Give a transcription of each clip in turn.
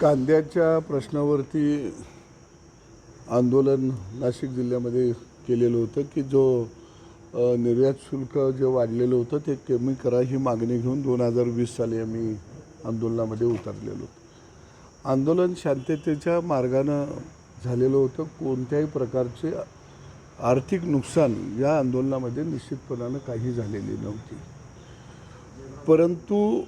कांद्याच्या प्रश्नावरती आंदोलन नाशिक जिल्ह्यामध्ये केलेलं होतं की जो निर्यात शुल्क जे वाढलेलं होतं ते कमी करा ही मागणी घेऊन दोन हजार वीस साली आम्ही आंदोलनामध्ये उतरलेलो आंदोलन शांततेच्या मार्गानं झालेलं होतं. कोणत्याही प्रकारचे आर्थिक नुकसान या आंदोलनामध्ये निश्चितपणानं काही झालेली नव्हती. परंतु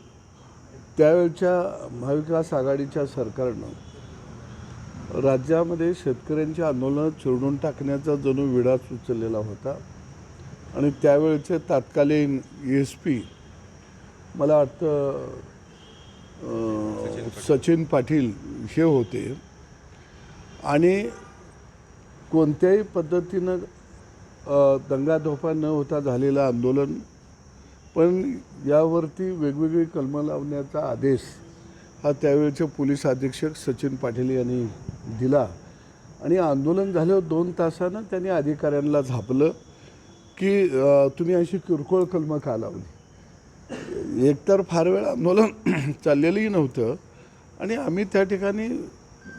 त्यावेळच्या महाविकास आघाडीच्या सरकारनं राज्यामध्ये शेतकऱ्यांची आंदोलनं चिरडून टाकण्याचा जणू विडाच उचललेला होता आणि त्यावेळचे तत्कालीन एस पी मला वाटतं सचिन पाटील. हे होते. आणि कोणत्याही पद्धतीनं अ, दंगाधोफा न होता झालेलं आंदोलन पण यावरती वेगवेगळी कलमं लावण्याचा आदेश हा त्यावेळचे पोलीस अधीक्षक सचिन पाटील यांनी दिला. आणि आंदोलन झाल्यावर दोन तासानं त्यांनी अधिकाऱ्यांना झापलं की तुम्ही अशी किरकोळ कलमं का लावली? एकतर फार वेळ आंदोलन चाललेलंही नव्हतं. आणि आम्ही त्या ठिकाणी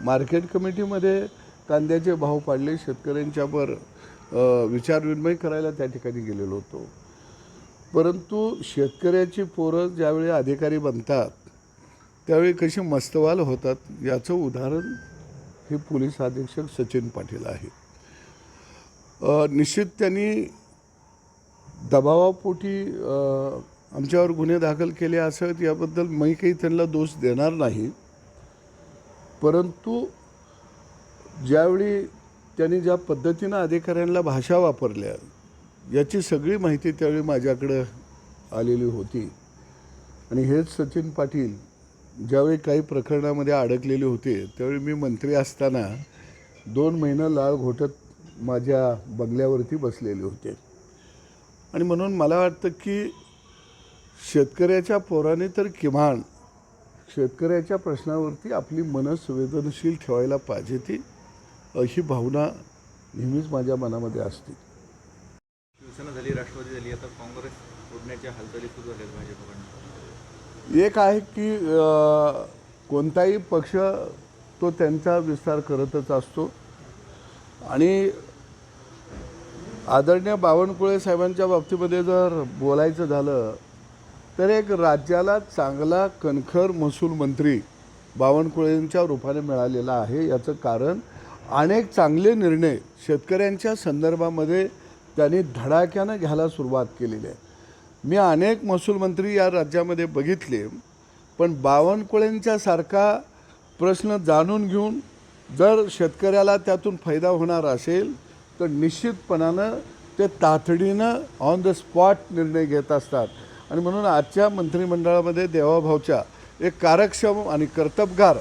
मार्केट कमिटीमध्ये कांद्याचे भाव पाडले शेतकऱ्यांच्यावर विचारविनिमय करायला त्या ठिकाणी गेलेलो होतो. परंतु शेतकऱ्याची पोरं ज्यावेळी अधिकारी बनतात त्यावेळी कशी मस्तवाल होतात याचं उदाहरण हे पोलीस अधीक्षक सचिन पाटील आहे निश्चित त्यांनी दबावापोटी आमच्यावर गुन्हे दाखल केले असत याबद्दल मी काही त्यांना दोष देणार नाही. परंतु ज्यावेळी त्यांनी ज्या पद्धतीनं अधिकाऱ्यांना भाषा वापरल्या याची सगळी माहिती त्यावेळी माझ्याकडं आलेली होती. आणि हेच सचिन पाटील ज्यावेळी काही प्रकरणामध्ये अडकलेले होते त्यावेळी मी मंत्री असताना दोन महिनं लाळ घोटत माझ्या बंगल्यावरती बसलेले होते. आणि म्हणून मला वाटतं की शेतकऱ्याच्या पोराने तर किमान शेतकऱ्याच्या प्रश्नावरती आपली मनं संवेदनशील ठेवायला पाहिजे ती अशी भावना नेहमीच माझ्या मनामध्ये असते. शिवसेना झाली राष्ट्रवादी झाली आता काँग्रेस फोडण्याच्या हालचाली सुरू झाल्यात भाजपकडनं. एक आहे की कोणताही पक्ष तो त्यांचा विस्तार करतच असतो. आणि आदरणीय बावनकुळे साहेबांच्या बाबतीमध्ये जर बोलायचं झालं तर एक राज्याला चांगला कणखर महसूल मंत्री बावनकुळेंच्या रूपाने मिळालेला आहे याचं कारण. अनेक चांगले निर्णय शेतकऱ्यांच्या संदर्भामध्ये त्यांनी धडाक्यानं घ्यायला सुरुवात केलेली आहे. मी अनेक महसूल मंत्री या राज्यामध्ये बघितले पण बावनकुळेंच्यासारखा प्रश्न जाणून घेऊन जर शेतकऱ्याला त्यातून फायदा होणार असेल तर निश्चितपणानं ते तातडीनं ऑन द स्पॉट निर्णय घेत असतात. आणि म्हणून आजच्या मंत्रिमंडळामध्ये देवाभाऊच्या एक कार्यक्षम आणि कर्तबगार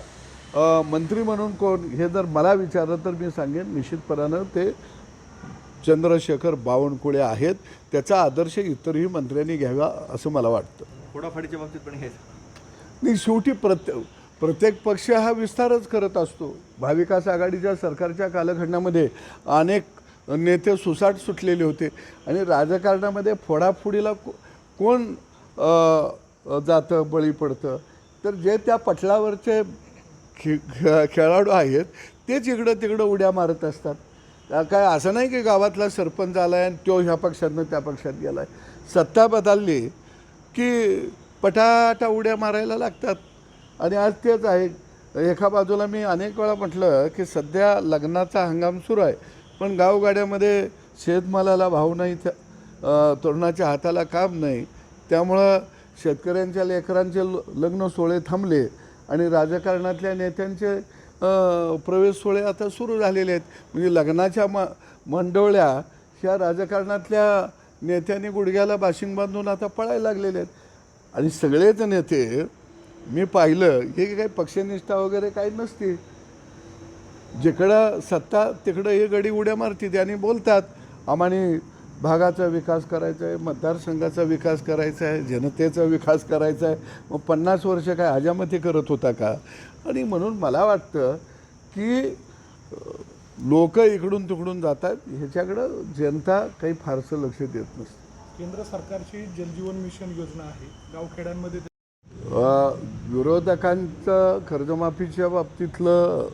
मंत्री म्हणून कोण हे जर मला विचारलं तर मी सांगेन निश्चितपणानं ते चंद्रशेखर बावनकुळे आहेत. त्याचा आदर्श इतरही मंत्र्यांनी घ्यावा असं मला वाटतं. फोडाफाडीच्या बाबतीत पण हेच नाही शेवटी प्रत्ये प्रत्येक पक्ष हा विस्तारच करत असतो. महाविकास आघाडीच्या सरकारच्या कालखंडामध्ये अनेक नेते सुसाट सुटलेले होते. आणि राजकारणामध्ये फोडाफोडीला को- कोण जातं बळी पडतं? तर जे त्या पटलावरचे खे खेळाडू आहेत तेच इकडं तिकडं उड्या मारत असतात. काय असं नाही की गावातला सरपंच आला आहे आणि तो ह्या पक्षातनं त्या पक्षात गेला आहे सत्ता बदलली की पटाटा उड्या मारायला लागतात. आणि आज तेच आहे. एका बाजूला मी अनेक वेळा म्हटलं की सध्या लग्नाचा हंगाम सुरू आहे. पण गावगाड्यामध्ये शेतमालाला भाव नाही त्या तरुणाच्या हाताला काम नाही. त्यामुळं शेतकऱ्यांच्या लेकरांचे ल- लग्न सोहळे थांबले आणि राजकारणातल्या नेत्यांचे प्रवेश सोहळे आता सुरू झालेले आहेत. म्हणजे लग्नाच्या म मंडवळ्या ह्या राजकारणातल्या नेत्यांनी गुडघ्याला बाशिंग बांधून आता पळायला लागलेले आहेत. आणि सगळेच नेते मी पाहिलं हे काही पक्षनिष्ठा वगैरे काही नसते जिकडं सत्ता तिकडं हे गडी उड्या मारतील आणि बोलतात आम्हाने भागाचा विकास करायचा आहे मतदारसंघाचा विकास करायचा आहे जनतेचा विकास करायचा आहे. मग पन्नास वर्ष काय हजामती करत होता का? आणि म्हणून मला वाटतं की लोक इकडून तिकडून जातात ह्याच्याकडं जनता काही फारसं लक्ष देत नसते. केंद्र सरकारची जलजीवन मिशन योजना आहे गावखेड्यांमध्ये विरोधकांचं कर्जमाफीच्या बाबतीतलं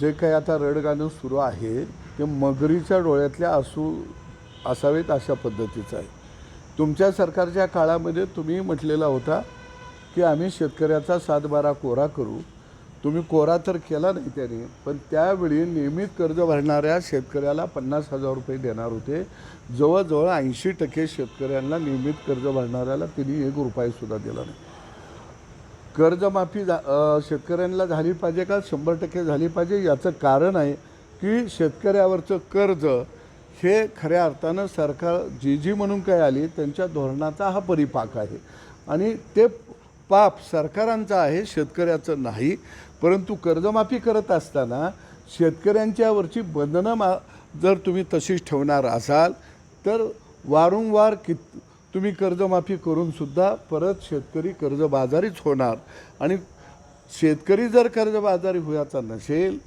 जे काही आता रडगाणं सुरू आहे ते मगरीच्या डोळ्यातल्या असू असावेत अशा पद्धतीचं आहे. तुमच्या सरकारच्या काळामध्ये तुम्ही म्हटलेला होता की आम्ही शेतकऱ्याचा सातबारा कोरा करू. तुम्ही कोरा तर केला नाही त्याने पण त्यावेळी नियमित कर्ज भरणाऱ्या शेतकऱ्याला पन्नास हजार रुपये देणार होते. जवळजवळ ऐंशी टक्के शेतकऱ्यांना नियमित कर्ज भरणाऱ्याला त्यांनी एक रुपयासुद्धा दिला नाही. कर्जमाफी झा शेतकऱ्यांना झाली पाहिजे का? शंभर टक्के झाली पाहिजे. याचं कारण आहे की शेतकऱ्यावरचं कर्ज हे खऱ्या अर्थानं सरकार जी जी म्हणून काय आली त्यांच्या धोरणाचा हा परिपाक आहे. आणि ते पाप सरकारांचं आहे शेतकऱ्याचं नाही. परंतु कर्जमाफी करत असताना शेतकऱ्यांच्यावरची बंधनं मा जर तुम्ही तशीच ठेवणार असाल तर वारंवार कित तुम्ही कर्जमाफी करूनसुद्धा परत शेतकरी कर्जबाजारीच होणार. आणि शेतकरी जर कर्जबाजारी व्हायचा नसेल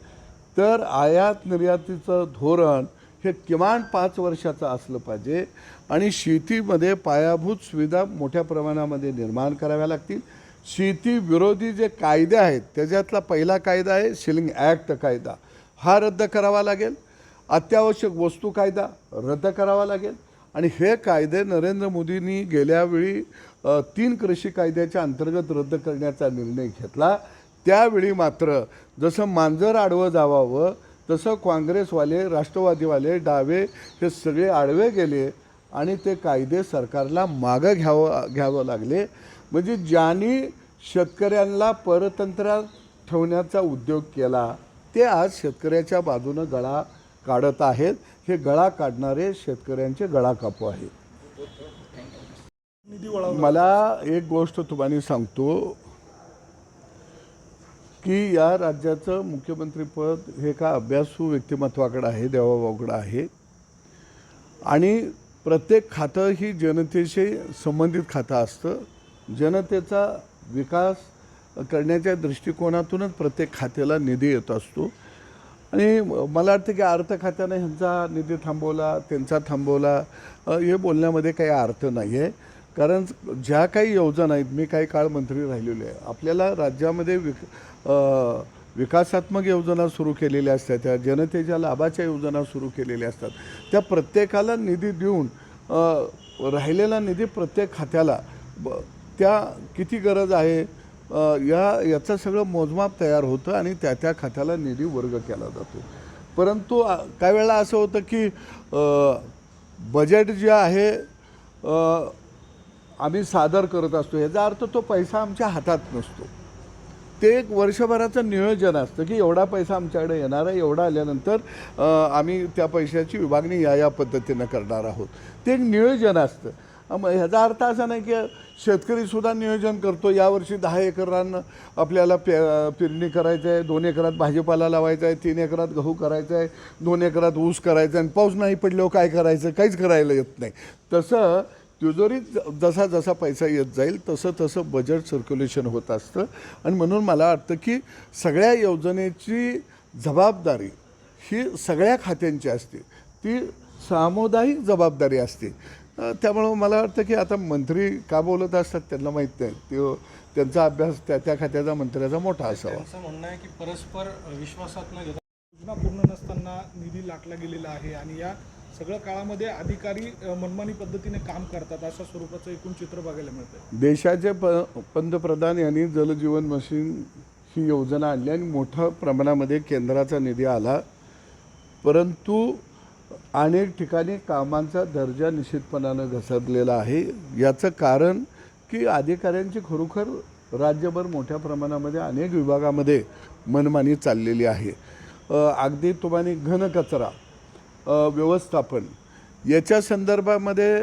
तर आयात निर्यातीचं धोरण हे किमान पाच वर्षाचं असलं पाहिजे. आणि शेतीमध्ये पायाभूत सुविधा मोठ्या प्रमाणामध्ये निर्माण कराव्या लागतील. शेती विरोधी जे कायदे आहेत त्याच्यातला पहिला कायदा आहे शिलिंग ॲक्ट कायदा. हा रद्द करावा लागेल. अत्यावश्यक वस्तू कायदा रद्द करावा लागेल. आणि हे कायदे नरेंद्र मोदींनी गेल्यावेळी तीन कृषी कायद्याच्या अंतर्गत रद्द करण्याचा निर्णय घेतला. त्यावेळी मात्र जसं मांजर आडवं जावावं तसं काँग्रेसवाले राष्ट्रवादीवाले डावे हे सगळे आडवे गेले आणि ते कायदे सरकारला मागं घ्यावं घ्यावं लागले. म्हणजे ज्यांनी शेतकऱ्यांना परतंत्रात ठेवण्याचा उद्योग केला ते आज शेतकऱ्याच्या बाजूनं गळा काढत आहेत. हे गळा काढणारे शेतकऱ्यांचे गळा कापू आहेत. मला एक गोष्ट तुम्हाला सांगतो. की या राज्याचं मुख्यमंत्रीपद हे का अभ्यासू व्यक्तिमत्वाकडं आहे देवाबाकडं आहे? आणि प्रत्येक खातं ही जनतेशी संबंधित खातं असतं. जनतेचा विकास करण्याच्या दृष्टिकोनातूनच प्रत्येक खात्याला निधी येत असतो. आणि मला वाटतं की अर्थ खात्याने ह्यांचा निधी थांबवला त्यांचा थांबवला हे बोलण्यामध्ये काही अर्थ नाही आहे कारण ज्या काही योजना आहेत मी काही काळ मंत्री राहिलेलो आहे. आपल्याला राज्यामध्ये विक विकासात्मक योजना सुरू केलेल्या असतात त्या जनतेच्या लाभाच्या योजना सुरू केलेल्या असतात. त्या प्रत्येकाला निधी देऊन राहिलेला निधी प्रत्येक खात्याला ब त्या किती गरज आहे या याचं सगळं मोजमाप तयार होतं आणि त्या त्या खात्याला निधी वर्ग केला जातो. परंतु काही वेळेला असं होतं की बजेट जे आहे आम्ही सादर करत असतो. याचा अर्थ तो पैसा आमच्या हातात नसतो. ते एक वर्षभराचं नियोजन असतं की एवढा पैसा आमच्याकडे येणार आहे एवढा आल्यानंतर आम्ही त्या पैशाची विभागणी या या पद्धतीनं करणार आहोत. ते एक नियोजन असतं. मग ह्याचा अर्थ असा नाही की शेतकरीसुद्धा नियोजन करतो. यावर्षी दहा एकरांना आपल्याला पे पेरणी करायचं आहे दोन एकरात भाजीपाला लावायचा आहे तीन एकरात गहू करायचा आहे दोन एकरात ऊस करायचा आहे आणि पाऊस नाही पडल्यावर काय करायचं? काहीच करायला येत नाही. तसं तिजोरीत जसा जसा पैसा येत जाईल तसं तसं बजेट सर्क्युलेशन होत असतं. आणि म्हणून मला वाटतं की सगळ्या योजनेची जबाबदारी ही सगळ्या खात्यांची असते. ती सामुदायिक जबाबदारी असते. त्यामुळं मला वाटतं की आता मंत्री का बोलत असतात त्यांना माहीत नाही. ते त्यांचा अभ्यास त्या त्या खात्याचा मंत्र्याचा मोठा असावा. असं म्हणणं आहे की परस्पर विश्वासात न घेता योजना पूर्ण नसताना निधी लाटला गेलेला आहे आणि या सगळ्या काळामध्ये अधिकारी मनमानी पद्धतीने काम करतात अशा स्वरूपाचं एकूण चित्र बघायला मिळतं देशाचे प पंतप्रधान यांनी जलजीवन मशीन ही योजना आणली आणि मोठ्या प्रमाणामध्ये केंद्राचा निधी आला. परंतु अनेक ठिकाणी कामांचा दर्जा निश्चितपणानं घसरलेला आहे. याचं कारण की अधिकाऱ्यांची खरोखर राज्यभर मोठ्या प्रमाणामध्ये अनेक विभागामध्ये मनमानी चाललेली आहे. अगदी तुम्हाला घनकचरा व्यवस्थापन याच्या संदर्भामध्ये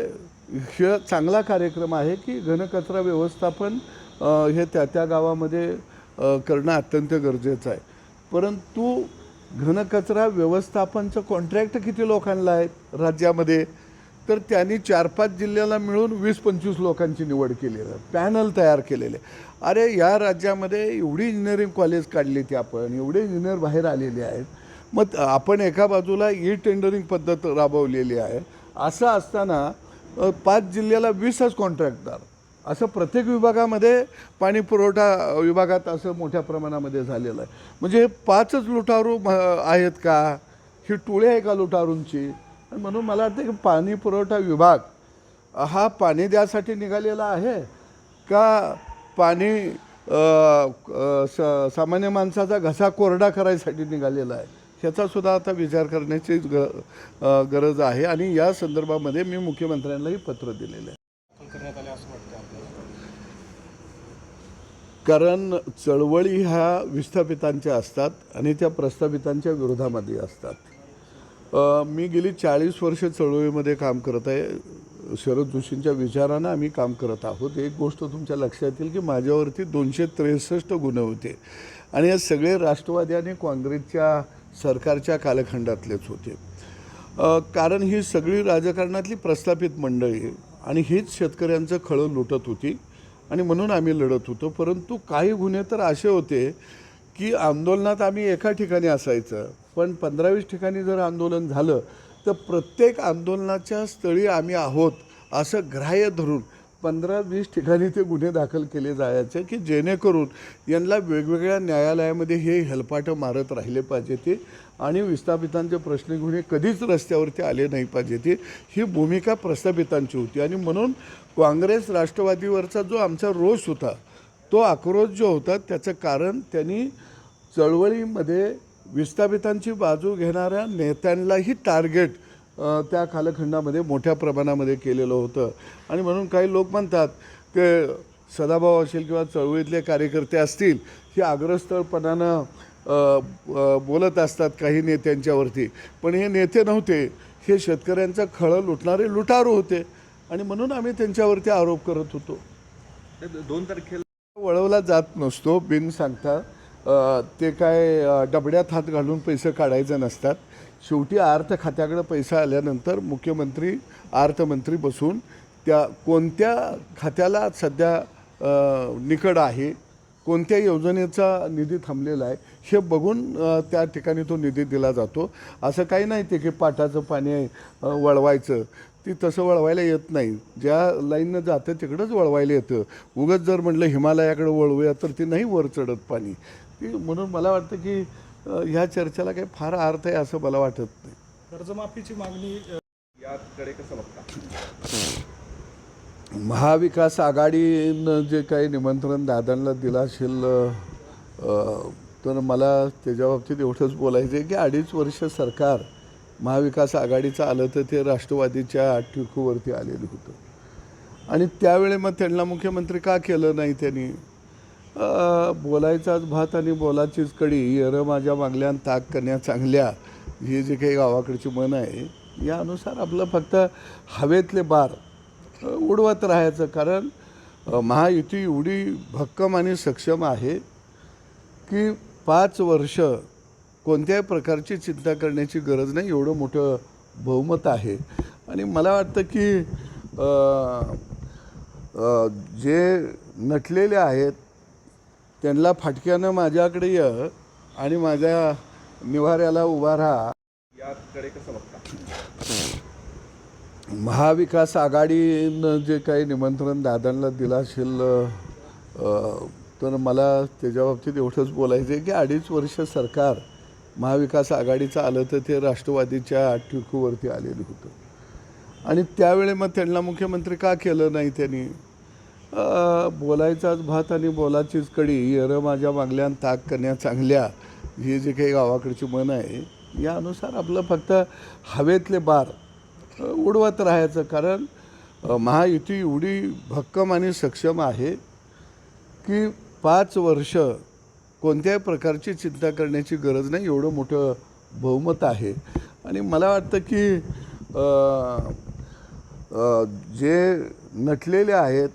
हे चांगला कार्यक्रम आहे की घनकचरा व्यवस्थापन हे त्या त्या गावामध्ये करणं अत्यंत गरजेचं आहे. परंतु घनकचरा व्यवस्थापनचं कॉन्ट्रॅक्ट किती लोकांना आहेत राज्यामध्ये? तर त्यांनी चार पाच जिल्ह्याला मिळून वीस पंचवीस लोकांची निवड केली आहे. पॅनल तयार केलेले अरे या राज्यामध्ये एवढी इंजिनिअरिंग कॉलेज काढली ती आपण एवढे इंजिनियर बाहेर आलेले आहेत. मग आपण एका बाजूला ई टेंडरिंग पद्धत राबवलेली आहे. असं असताना पाच जिल्ह्याला वीसच कॉन्ट्रॅक्टदार असं प्रत्येक विभागामध्ये पाणी पुरवठा विभागात असं मोठ्या प्रमाणामध्ये झालेलं आहे. म्हणजे हे पाचच लुटारू म- आहेत का? ही टुळे आहे का लुटारूंची? म्हणून मला वाटतं की पाणी पुरवठा विभाग हा पाणी द्यासाठी निघालेला आहे का पाणी स- सामान्य माणसाचा घसा कोरडा करायसाठी निघालेला आहे? ह्याचासुद्धा आता विचार करण्याची ग गरज आहे. आणि या संदर्भामध्ये मी मुख्यमंत्र्यांनाही पत्र दिलेलं आहे. कारण चळवळी ह्या विस्थापितांच्या असतात आणि त्या प्रस्थापितांच्या विरोधामध्ये असतात. मी गेली चाळीस वर्ष चळवळीमध्ये काम करत आहे. शरद जोशींच्या विचारानं आम्ही काम करत आहोत. एक गोष्ट तुमच्या लक्षात येईल की माझ्यावरती दोनशे त्रेसष्ट गुन्हे होते. आणि हे सगळे राष्ट्रवादी आणि काँग्रेसच्या सरकारच्या कालखंडातलेच होते. कारण ही सगळी राजकारणातली प्रस्थापित मंडळी आणि हीच शेतकऱ्यांचं खळं लुटत होती आणि म्हणून आम्ही लढत होतो. परंतु काही गुन्हे तर असे होते की आंदोलनात आम्ही एका ठिकाणी असायचं पण पंधरावीस ठिकाणी जर आंदोलन झालं तर प्रत्येक आंदोलनाच्या स्थळी आम्ही आहोत असं ग्राह्य धरून पंधरा वीस ठिकाणी ते गुन्हे दाखल केले जायचे की जेणेकरून यांना वेगवेगळ्या न्यायालयामध्ये हे हेलपाटं मारत राहिले पाहिजे ते आणि विस्थापितांचे प्रश्न गुन्हे कधीच रस्त्यावरती आले नाही पाहिजे ते. ही भूमिका प्रस्थापितांची होती. आणि म्हणून काँग्रेस राष्ट्रवादीवरचा जो आमचा रोष होता तो आक्रोश जो होता त्याचं कारण त्यांनी चळवळीमध्ये विस्थापितांची बाजू घेणाऱ्या नेत्यांनाही टार्गेट त्या कालखंडामध्ये मोठ्या प्रमाणामध्ये केलेलं होतं. आणि म्हणून काही लोक म्हणतात की सदाभाऊ असेल किंवा चळवळीतले कार्यकर्ते असतील हे आग्रस्थळपणानं बोलत असतात काही नेत्यांच्यावरती. पण हे नेते नव्हते. हे शेतकऱ्यांचं खळं लुटणारे लुटारू होते. आणि म्हणून आम्ही त्यांच्यावरती आरोप करत होतो. दोन तारखेला वळवला जात नसतो बिन सांगता. ते काय डबड्यात हात घालून पैसे काढायचे नसतात. शेवटी अर्थ खात्याकडे पैसा आल्यानंतर मुख्यमंत्री अर्थमंत्री बसून त्या कोणत्या खात्याला सध्या निकड आहे कोणत्या योजनेचा निधी थांबलेला आहे हे बघून त्या ठिकाणी तो निधी दिला जातो. असं काही नाही ते की पाटाचं पाणी आहे, वळवायचं. ती तसं वळवायला येत नाही. ज्या लाईननं जातं तिकडंच वळवायला येतं. उगच जर म्हटलं हिमालयाकडे वळवूया तर ती नाही वर चढत पाणी. ती म्हणून मला वाटतं की ह्या चर्चेला काही फार अर्थ आहे असं मला वाटत नाही. कर्जमाफीची मागणी याकडे कसं बघता? महाविकास आघाडीनं जे काही निमंत्रण दादांना दिलं असेल तर मला त्याच्या बाबतीत एवढंच बोलायचं आहे की अडीच वर्ष सरकार महाविकास आघाडीचं आलं तर ते राष्ट्रवादीच्या टिकूवरती आलेलं होतं. आणि त्यावेळी मग त्यांना मुख्यमंत्री का केलं नाही त्यांनी? बोलायचाच भात आणि बोलाचीच कडी यर माझ्या मागल्या ताक कन्या चांगल्या ही जी काही गावाकडची मन आहे यानुसार आपलं फक्त हवेतले बार उडवत राहायचं. कारण महायुती एवढी भक्कम आणि सक्षम आहे की पाच वर्ष कोणत्याही प्रकारची चिंता करण्याची गरज नाही एवढं मोठं बहुमत आहे. आणि मला वाटतं की आ, आ, जे नटलेले आहेत त्यांना फाटक्यानं माझ्याकडे ये आणि माझ्या निवाऱ्याला उभा राहा. याकडे कसं बघता? महाविकास आघाडीनं जे काही निमंत्रण दादांना दिलं असेल तर मला त्याच्या बाबतीत एवढंच बोलायचं आहे की अडीच वर्ष सरकार महाविकास आघाडीचं आलं तर ते राष्ट्रवादीच्या टिकूवरती आलेलं होतं. आणि त्यावेळी मग त्यांना मुख्यमंत्री का केलं नाही त्यांनी? बोलायचाच भात आणि बोलाचीच कडी येरं माझ्या मागल्या ताक कन्या चांगल्या ही जी काही गावाकडची मन आहे यानुसार आपलं फक्त हवेतले बार उडवत राहायचं. कारण महायुती एवढी भक्कम आणि सक्षम आहे की पाच वर्ष कोणत्याही प्रकारची चिंता करण्याची गरज नाही एवढं मोठं बहुमत आहे. आणि मला वाटतं की आ, आ, जे नटलेले आहेत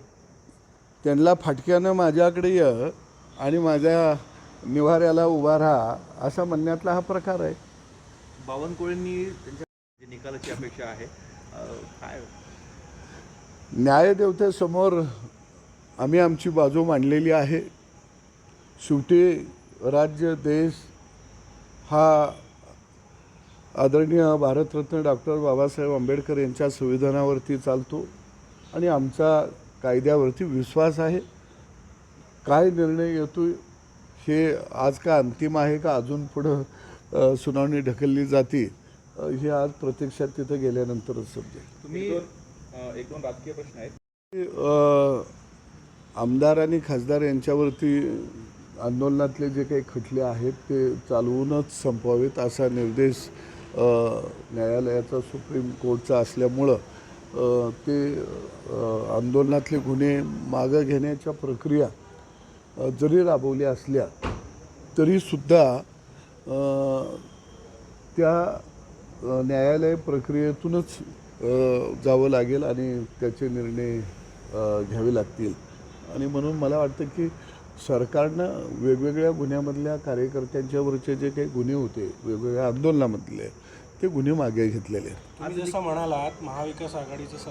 त्यांना फाटक्यानं माझ्याकडे ये आणि माझ्या निवाऱ्याला उभा राहा असा म्हणण्यातला हा प्रकार आहे. बावनकुळेंनी त्यांच्या निकालाची अपेक्षा आहे. काय? न्यायदेवतेसमोर आम्ही आमची बाजू मांडलेली आहे. शेवटी राज्य देश हा आदरणीय भारतरत्न डॉक्टर बाबासाहेब आंबेडकर यांच्या संविधानावरती चालतो आणि आमचा कायद्यावरती विश्वास आहे? काय निर्णय येतो हे आज का अंतिम आहे का अजून पुढं सुनावणी ढकलली जाते? हे आज प्रत्यक्षात तिथं गेल्यानंतरच समजेल तुम्ही एक दोन राजकीय प्रश्न आहेत. आमदार आणि खासदार यांच्यावरती आंदोलनातले जे काही खटले आहेत ते चालवूनच संपवावेत असा निर्देश न्यायालयाचा सुप्रीम कोर्टचा असल्यामुळं ते आंदोलनातले गुन्हे मागं घेण्याच्या प्रक्रिया जरी राबवल्या असल्या तरीसुद्धा त्या न्यायालय प्रक्रियेतूनच जावं लागेल आणि त्याचे निर्णय घ्यावे लागतील. आणि म्हणून मला वाटतं की सरकारनं वेगवेगळ्या गुन्ह्यामधल्या कार्यकर्त्यांच्यावरचे जे काही गुन्हे होते वेगवेगळ्या आंदोलनामधले ते गुन्हे मागे घेतलेले आहेत. तुम्ही जसं म्हणालात महाविकास आघाडीचं